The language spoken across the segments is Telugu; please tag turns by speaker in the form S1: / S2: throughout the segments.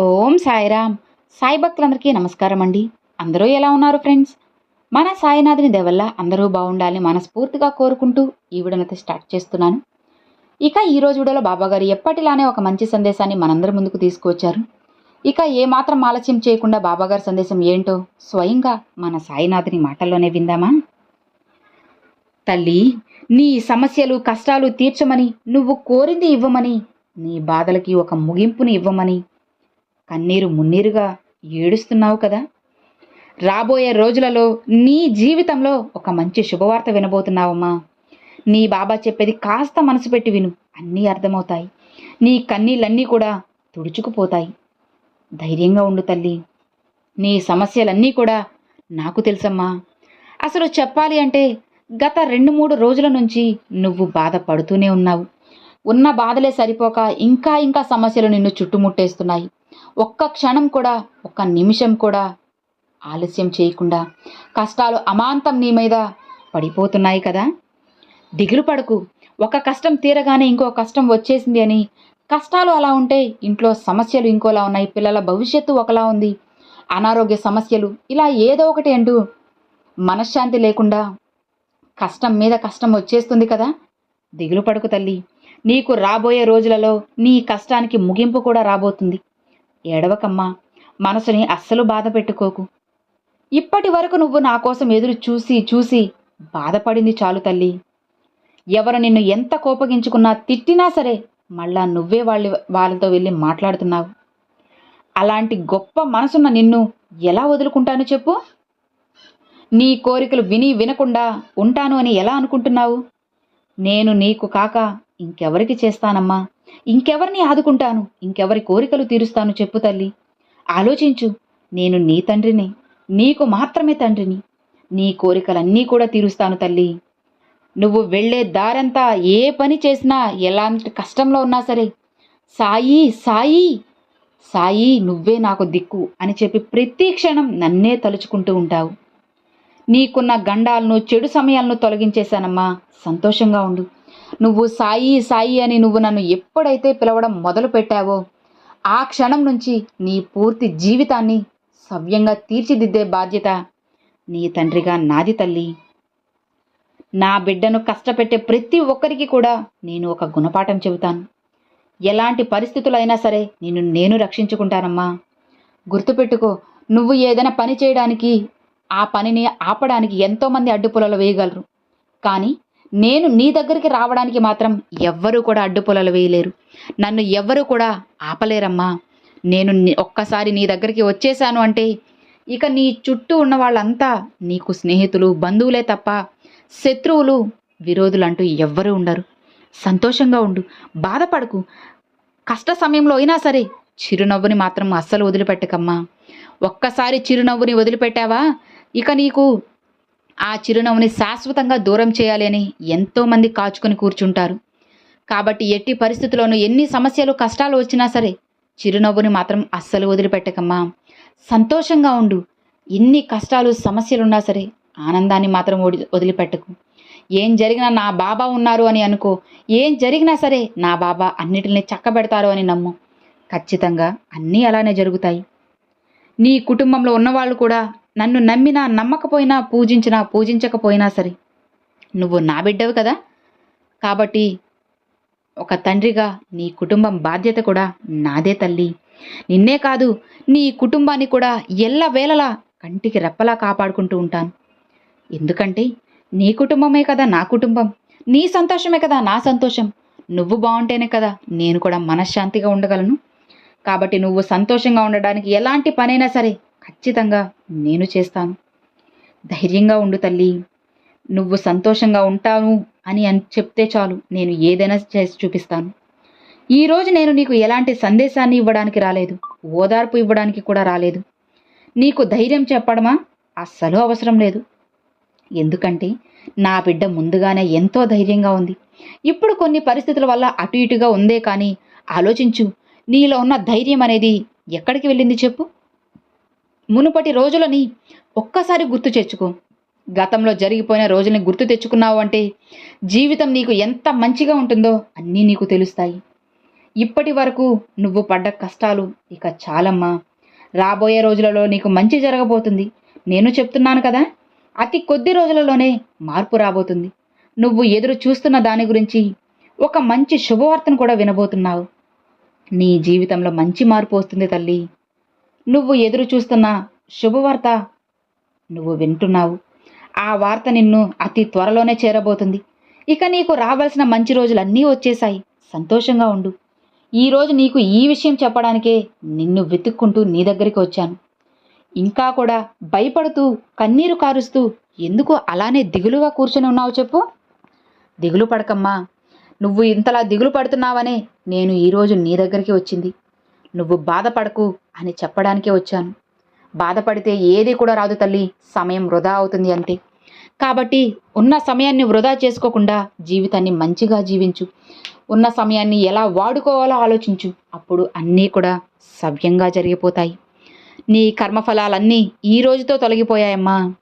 S1: ఓం సాయిరామ్. సాయి భక్తులందరికీ నమస్కారం అండి. అందరూ ఎలా ఉన్నారు ఫ్రెండ్స్? మన సాయినాథుని దేవల్ల అందరూ బాగుండాలని మనస్ఫూర్తిగా కోరుకుంటూ ఈ వీడియోనైతే స్టార్ట్ చేస్తున్నాను. ఇక ఈ రోజు వీడియోలో బాబాగారు ఎప్పటిలానే ఒక మంచి సందేశాన్ని మనందరి ముందుకు తీసుకువచ్చారు. ఇక ఏమాత్రం ఆలస్యం చేయకుండా బాబాగారి సందేశం ఏంటో స్వయంగా మన సాయినాథుని మాటల్లోనే విందామా? తల్లి నీ సమస్యలు కష్టాలు తీర్చమని నువ్వు కోరింది ఇవ్వమని నీ బాధలకి ఒక ముగింపుని ఇవ్వమని కన్నీరు మున్నీరుగా ఏడుస్తున్నావు కదా? రాబోయే రోజులలో నీ జీవితంలో ఒక మంచి శుభవార్త వినబోతున్నావమ్మా. నీ బాబా చెప్పేది కాస్త మనసు పెట్టి విను. అన్నీ అర్థమవుతాయి. నీ కన్నీళ్ళన్నీ కూడా తుడుచుకుపోతాయి. ధైర్యంగా ఉండు తల్లి. నీ సమస్యలన్నీ కూడా నాకు తెలుసమ్మా. అసలు చెప్పాలి అంటే గత రెండు మూడు రోజుల నుంచి నువ్వు బాధపడుతూనే ఉన్నావు. ఉన్న బాధలే సరిపోక ఇంకా ఇంకా సమస్యలు నిన్ను చుట్టుముట్టేస్తున్నాయి. ఒక్క క్షణం కూడా ఒక్క నిమిషం కూడా ఆలస్యం చేయకుండా కష్టాలు అమాంతం నీ మీద పడిపోతున్నాయి కదా? దిగులు పడకు. ఒక కష్టం తీరగానే ఇంకో కష్టం వచ్చేసింది అని. కష్టాలు అలా ఉంటే ఇంట్లో సమస్యలు ఇంకోలా ఉన్నాయి పిల్లల భవిష్యత్తు ఒకలా ఉంది. అనారోగ్య సమస్యలు ఇలా ఏదో ఒకటి అంటూ మనశ్శాంతి లేకుండా కష్టం మీద కష్టం వచ్చేస్తుంది కదా? దిగులు పడుకు తల్లి. నీకు రాబోయే రోజులలో నీ కష్టానికి ముగింపు కూడా రాబోతుంది. ఏడవకమ్మా మనసుని అస్సలు బాధ పెట్టుకోకు. ఇప్పటి వరకు నువ్వు నా కోసం ఎదురు చూసి చూసి బాధపడింది చాలు తల్లి. ఎవరు నిన్ను ఎంత కోపగించుకున్నా తిట్టినా సరే మళ్ళా నువ్వే వాళ్ళ వాళ్ళతో వెళ్ళి మాట్లాడుతున్నావు. అలాంటి గొప్ప మనసున్న నిన్ను ఎలా వదులుకుంటాను చెప్పు? నీ కోరికలు విని వినకుండా ఉంటాను అని ఎలా అనుకుంటున్నావు? నేను నీకు కాక ఇంకెవరికి చేస్తానమ్మా? ఇంకెవరిని ఆదుకుంటాను? ఇంకెవరి కోరికలు తీరుస్తాను చెప్పు తల్లి. ఆలోచించు నేను నీ తండ్రిని నీకు మాత్రమే తండ్రిని. నీ కోరికలన్నీ కూడా తీరుస్తాను తల్లి. నువ్వు వెళ్ళే దారంతా ఏ పని చేసినా ఎలాంటి కష్టంలో ఉన్నా సరే సాయి సాయి సాయి నువ్వే నాకు దిక్కు అని చెప్పి ప్రతి క్షణం నన్నే తలుచుకుంటూ ఉంటావు. నీకున్న గండాలను చెడు సమయాలను తొలగించేశానమ్మా. సంతోషంగా ఉండు. నువ్వు సాయి సాయి అని నువ్వు నన్ను ఎప్పుడైతే పిలవడం మొదలు పెట్టావో ఆ క్షణం నుంచి నీ పూర్తి జీవితాన్ని సవ్యంగా తీర్చిదిద్దే బాధ్యత నీ తండ్రిగా నాది తల్లి. నా బిడ్డను కష్టపెట్టే ప్రతి ఒక్కరికి కూడా నేను ఒక గుణపాఠం చెబుతాను. ఎలాంటి పరిస్థితులైనా సరే నిన్ను నేను రక్షించుకుంటానమ్మా. గుర్తుపెట్టుకో నువ్వు ఏదైనా పని చేయడానికి ఆ పనిని ఆపడానికి ఎంతోమంది అడ్డుపులలో వేయగలరు. కానీ నేను నీ దగ్గరికి రావడానికి మాత్రం ఎవ్వరూ కూడా అడ్డుపొలలు వేయలేరు. నన్ను ఎవ్వరూ కూడా ఆపలేరమ్మా. నేను ఒక్కసారి నీ దగ్గరికి వచ్చేసాను అంటే ఇక నీ చుట్టూ ఉన్న వాళ్ళంతా నీకు స్నేహితులు బంధువులే తప్ప శత్రువులు విరోధులు అంటూ ఎవ్వరూ ఉండరు. సంతోషంగా ఉండు. బాధపడకు. కష్ట సమయంలో అయినా సరే చిరునవ్వుని మాత్రం అస్సలు వదిలిపెట్టకమ్మా. ఒక్కసారి చిరునవ్వుని వదిలిపెట్టావా? ఇక నీకు ఆ చిరునవ్వుని శాశ్వతంగా దూరం చేయాలి అని ఎంతోమంది కాచుకొని కూర్చుంటారు. కాబట్టి ఎట్టి పరిస్థితుల్లోనూ ఎన్ని సమస్యలు కష్టాలు వచ్చినా సరే చిరునవ్వుని మాత్రం అస్సలు వదిలిపెట్టకమ్మా. సంతోషంగా ఉండు. ఎన్ని కష్టాలు సమస్యలున్నా సరే ఆనందాన్ని మాత్రం వడి వదిలిపెట్టకు. ఏం జరిగినా నా బాబా ఉన్నారు అని అనుకో. ఏం జరిగినా సరే నా బాబా అన్నిటిని చక్కబెడతారు అని నమ్ము. ఖచ్చితంగా అన్నీ అలానే జరుగుతాయి. నీ కుటుంబంలో ఉన్నవాళ్ళు కూడా నన్ను నమ్మినా నమ్మకపోయినా పూజించినా పూజించకపోయినా సరే నువ్వు నా బిడ్డవు కదా. కాబట్టి ఒక తండ్రిగా నీ కుటుంబం బాధ్యత కూడా నాదే తల్లి. నిన్నే కాదు నీ కుటుంబాన్ని కూడా ఎల్లవేళలా కంటికి రెప్పలా కాపాడుకుంటూ ఉంటాను. ఎందుకంటే నీ కుటుంబమే కదా నా కుటుంబం. నీ సంతోషమే కదా నా సంతోషం. నువ్వు బాగుంటేనే కదా నేను కూడా మనశ్శాంతిగా ఉండగలను. కాబట్టి నువ్వు సంతోషంగా ఉండడానికి ఎలాంటి పనైనా సరే ఖచ్చితంగా నేను చేస్తాను. ధైర్యంగా ఉండు తల్లి. నువ్వు సంతోషంగా ఉంటాను అని అని చెప్తే చాలు. నేను ఏదైనా చేసి చూపిస్తాను. ఈరోజు నేను నీకు ఎలాంటి సందేశాన్ని ఇవ్వడానికి రాలేదు. ఓదార్పు ఇవ్వడానికి కూడా రాలేదు. నీకు ధైర్యం చెప్పడమా? అస్సలు అవసరం లేదు. ఎందుకంటే నా బిడ్డ ముందుగానే ఎంతో ధైర్యంగా ఉంది. ఇప్పుడు కొన్ని పరిస్థితుల వల్ల అటు ఇటుగా ఉందే కానీ ఆలోచించు. నీలో ఉన్న ధైర్యం అనేది ఎక్కడికి వెళ్ళింది చెప్పు. మునుపటి రోజులని ఒక్కసారి గుర్తు తెచ్చుకో గతంలో జరిగిపోయిన రోజుల్ని గుర్తు తెచ్చుకున్నావు అంటే జీవితం నీకు ఎంత మంచిగా ఉంటుందో అన్నీ నీకు తెలుస్తాయి. ఇప్పటి వరకు నువ్వు పడ్డ కష్టాలు ఇక చాలమ్మా. రాబోయే రోజులలో నీకు మంచి జరగబోతుంది. నేను చెప్తున్నాను కదా అతి కొద్ది రోజులలోనే మార్పు రాబోతుంది. నువ్వు ఎదురు చూస్తున్న దాని గురించి ఒక మంచి శుభవార్తను కూడా వినబోతున్నావు. నీ జీవితంలో మంచి మార్పు వస్తుంది తల్లి. నువ్వు ఎదురు చూస్తున్న శుభవార్త నువ్వు వింటున్నావు. ఆ వార్త నిన్ను అతి త్వరలోనే చేరబోతుంది. ఇక నీకు రావాల్సిన మంచి రోజులన్నీ వచ్చేశాయి. సంతోషంగా ఉండు. ఈరోజు నీకు ఈ విషయం చెప్పడానికే నిన్ను వెతుక్కుంటూ నీ దగ్గరికి వచ్చాను. ఇంకా కూడా భయపడుతూ కన్నీరు కారుస్తూ ఎందుకు అలానే దిగులుగా కూర్చొని ఉన్నావు చెప్పు. దిగులు పడకమ్మా. నువ్వు ఇంతలా దిగులు పడుతున్నావనే నేను ఈరోజు నీ దగ్గరికి వచ్చింది. నువ్వు బాధపడకు అని చెప్పడానికే వచ్చాను. బాధపడితే ఏది కూడా రాదు తల్లి సమయం వృధా అవుతుంది అంతే. కాబట్టి ఉన్న సమయాన్ని వృధా చేసుకోకుండా జీవితాన్ని మంచిగా జీవించు. ఉన్న సమయాన్ని ఎలా వాడుకోవాలో ఆలోచించు. అప్పుడు అన్నీ కూడా సవ్యంగా జరిగిపోతాయి. నీ కర్మఫలాలన్నీ ఈ రోజుతో తొలగిపోయాయమ్మా.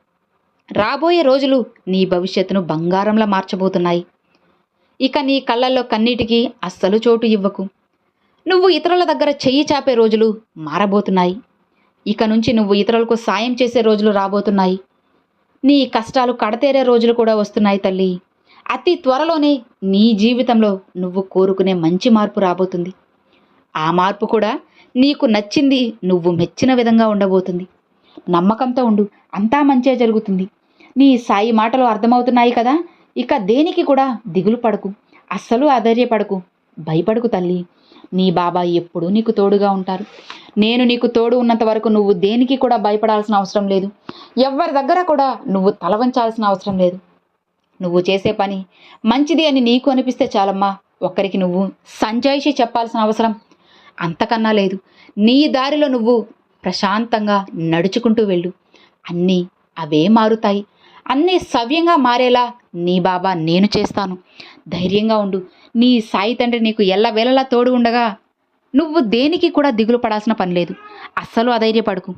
S1: రాబోయే రోజులు నీ భవిష్యత్తును బంగారంలా మార్చబోతున్నాయి. ఇక నీ కళ్ళల్లో కన్నీటికి అస్సలు చోటు ఇవ్వకు. నువ్వు ఇతరుల దగ్గర చెయ్యి చాపే రోజులు మారబోతున్నాయి. ఇక నుంచి నువ్వు ఇతరులకు సాయం చేసే రోజులు రాబోతున్నాయి. నీ కష్టాలు కడతేరే రోజులు కూడా వస్తున్నాయి తల్లి. అతి త్వరలోనే నీ జీవితంలో నువ్వు కోరుకునే మంచి మార్పు రాబోతుంది. ఆ మార్పు కూడా నీకు నచ్చింది నువ్వు మెచ్చిన విధంగా ఉండబోతుంది. నమ్మకంతో ఉండు అంతా మంచే జరుగుతుంది. నీ సాయి మాటలు అర్థమవుతున్నాయి కదా ఇక దేనికి కూడా దిగులు పడకు అస్సలు అధైర్యపడకు భయపడకు తల్లి. నీ బాబా ఎప్పుడూ నీకు తోడుగా ఉంటారు. నేను నీకు తోడు ఉన్నంత వరకు నువ్వు దేనికి కూడా భయపడాల్సిన అవసరం లేదు. ఎవరి దగ్గర కూడా నువ్వు తలవంచాల్సిన అవసరం లేదు. నువ్వు చేసే పని మంచిది అని నీకు అనిపిస్తే చాలమ్మా ఒక్కరికి నువ్వు సంజాయిషి చెప్పాల్సిన అవసరం అంతకన్నా లేదు. నీ దారిలో నువ్వు ప్రశాంతంగా నడుచుకుంటూ వెళ్ళు. అన్నీ అవే మారుతాయి. అన్నీ సవ్యంగా మారేలా నీ బాబా నేను చేస్తాను. ధైర్యంగా ఉండు. నీ సాయి తండ్రి నీకు ఎల్లవేళలా తోడు ఉండగా నువ్వు దేనికి కూడా దిగులు పడాల్సిన పని లేదు. అస్సలు అధైర్యపడుకు.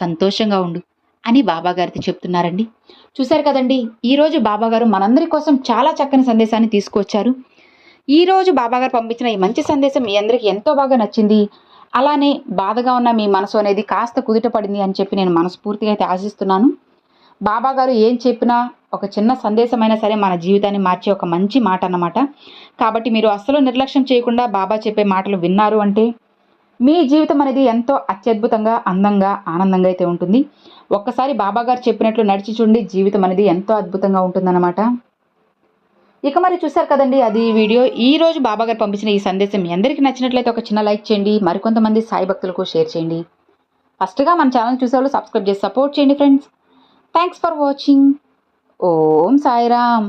S1: సంతోషంగా ఉండు అని బాబాగారితో చెప్తున్నారండి. చూశారు కదండి ఈరోజు బాబాగారు మనందరి కోసం చాలా చక్కని సందేశాన్ని తీసుకొచ్చారు. ఈరోజు బాబాగారు పంపించిన ఈ మంచి సందేశం మీ అందరికీ ఎంతో బాగా నచ్చింది. అలానే బాధగా ఉన్న మీ మనసు అనేది కాస్త కుదుట పడింది అని చెప్పి నేను మనస్ఫూర్తిగా అయితే ఆశిస్తున్నాను. బాబాగారు ఏం చెప్పినా ఒక చిన్న సందేశమైనా సరే మన జీవితాన్ని మార్చే ఒక మంచి మాట అన్నమాట. కాబట్టి మీరు అస్సలు నిర్లక్ష్యం చేయకుండా బాబా చెప్పే మాటలు విన్నారు అంటే మీ జీవితం అనేది ఎంతో అత్యద్భుతంగా అందంగా ఆనందంగా అయితే ఉంటుంది. ఒక్కసారి బాబాగారు చెప్పినట్లు నడిచి చూడండి జీవితం అనేది ఎంతో అద్భుతంగా ఉంటుందన్నమాట. ఇక మరి చూసారు కదండి అది వీడియో. ఈ రోజు బాబాగారు పంపించిన ఈ సందేశం మీ అందరికీ నచ్చినట్లయితే ఒక చిన్న లైక్ చేయండి మరికొంతమంది సాయి భక్తులకు షేర్ చేయండి. ఫస్ట్గా మన ఛానల్ చూసేవాళ్ళు సబ్స్క్రైబ్ చేసి సపోర్ట్ చేయండి friends. Thanks for watching. Om Sairam